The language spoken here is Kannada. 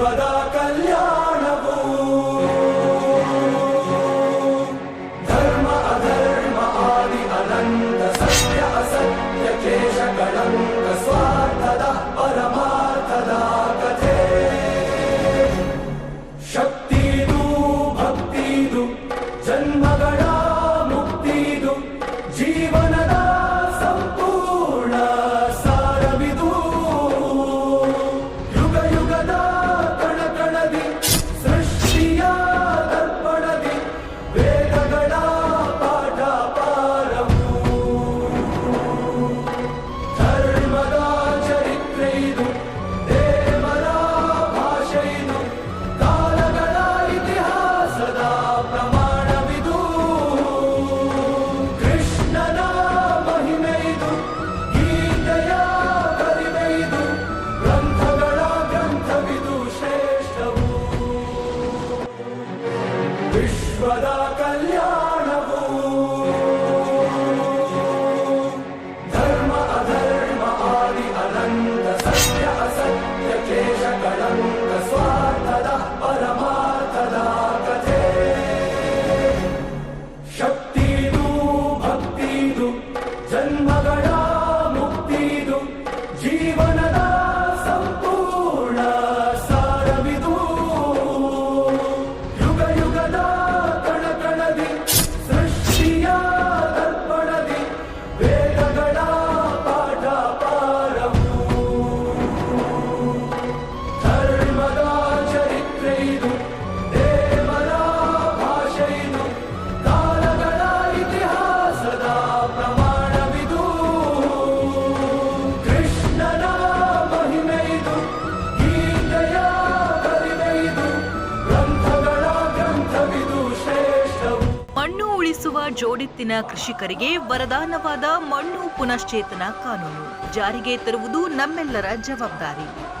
فذاك ವಿಶ್ವದ ಬೆಳೆಸುವ ಜೋಡಿತ್ತಿನ ಕೃಷಿಕರಿಗೆ ವರದಾನವಾದ ಮಣ್ಣು ಪುನಶ್ಚೇತನ ಕಾನೂನು. ಜಾರಿಗೆ ತರುವುದು ನಮ್ಮೆಲ್ಲರ ಜವಾಬ್ದಾರಿ.